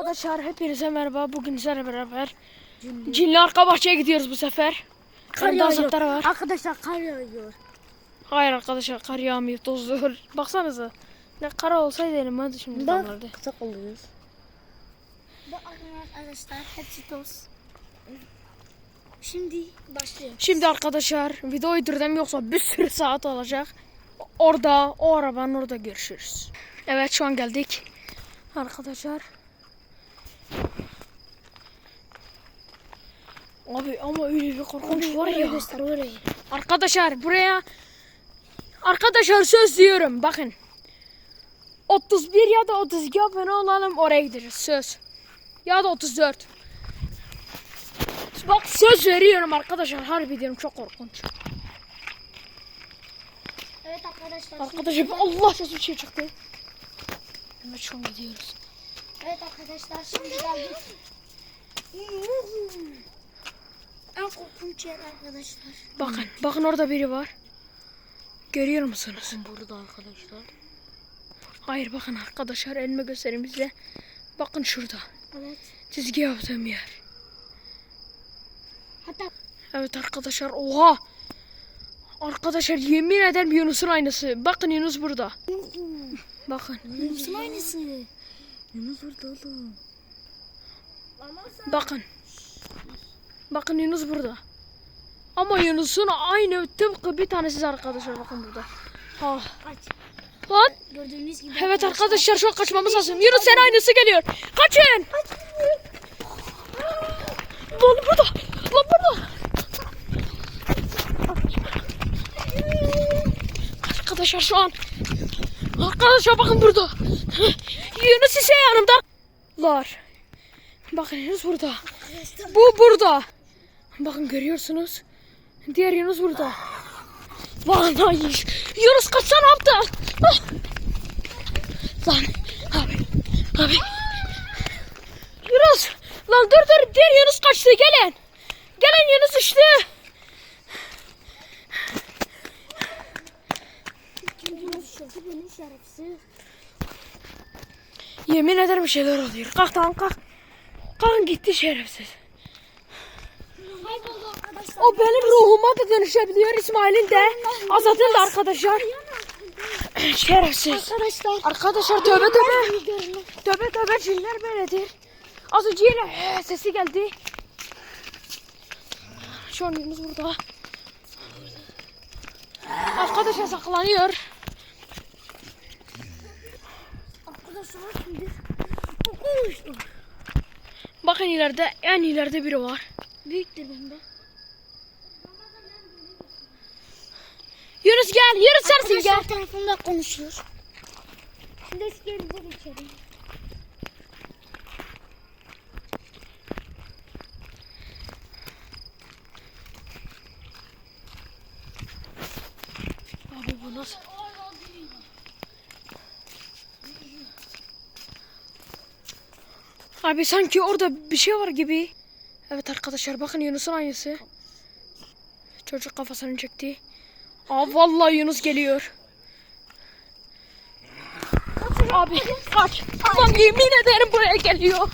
Arkadaşlar hepinize merhaba. Bugün sizlerle beraber Cinli arka bahçeye gidiyoruz bu sefer. Kar Karda yağıyor. var. Arkadaşlar kar yağıyor. Hayır arkadaşlar kar yağmıyor tozluyor. Baksanıza. Ne kar olsaydı elim hadi şimdi Bak. damlardı. Kısa oluyoruz. Bak arkadaşlar hepsi toz. Şimdi başlıyoruz. Şimdi arkadaşlar videoyu durdum yoksa bir sürü saat olacak. Orada o arabanın orada görüşürüz. Evet şu an geldik. Arkadaşlar. Abi ama öyle bir korkunç var ya. göster. Arkadaşlar buraya Arkadaşlar söz diyorum bakın. 31 ya da 32 abone olalım oraya gideriz söz. Ya da 34. Bak söz veriyorum arkadaşlar harbi diyorum çok korkunç. Evet arkadaşlar. Arkadaşlar Allah sesi bir şey çıktı. Evet şu an gidiyoruz. Evet arkadaşlar şimdi geldik. en korkunç yer arkadaşlar. Bakın bakın orada biri var. Görüyor musunuz? Burada arkadaşlar. Hayır bakın arkadaşlar elime göstereyim size. Bakın şurada. Evet. Çizgi yaptığım yer. Hatta Evet arkadaşlar oha. Arkadaşlar yemin ederim Yunus'un aynısı. Bakın Yunus burada. Bakın. Yunus'un aynısı. Yunus burada oğlum. Bakın. Bakın Yunus burada. Ama Yunus'un aynı tıpkı bir tanesi arkadaşlar bakın burada. Ha. Kaç. Lan. Gördüğünüz gibi. Evet arkadaşlar şu an kaçmamız lazım. Yunus sen aynısı geliyor. Kaçın. Lan burada. Lan burada. Arkadaşlar şu an. Arkadaşlar bakın burada. Yunus ise yanımda. Lar. Bakın Yunus burada. Bu burada. Bakın görüyorsunuz. Diğer Yunus burada. Hayır. Yunus kaçsana yaptı? Ah. Lan abi abi. Yunus lan dur dur diğer Yunus kaçtı gelin. Gelin Yunus uçtu. Benim şerefsiz. Yemin ederim bir şeyler oluyor. Kalk tamam kalk. Kalkın gitti şerefsiz. O benim ruhuma da dönüşebiliyor. İsmail'in de Azat'ın da arkadaşlar. şerefsiz. Arkadaşlar. Arkadaşlar tövbe tövbe. Tövbe tövbe cinler böyledir. Az önce yine sesi geldi. Şu an burada. Arkadaşlar saklanıyor. Arkadaşlar şimdi. Bakın ileride en ileride biri var. Büyüktür bende. Yunus gel. Yunus sensin gel. Arkadaşlar telefonda konuşuyor. Şimdi eski yerimize geçelim. Abi bu nasıl? Abi sanki orada bir şey var gibi. Evet arkadaşlar bakın Yunus'un aynısı. Çocuk kafasını çekti. Aa vallahi Yunus geliyor. Abi kaç. Lan yemin ederim buraya geliyor.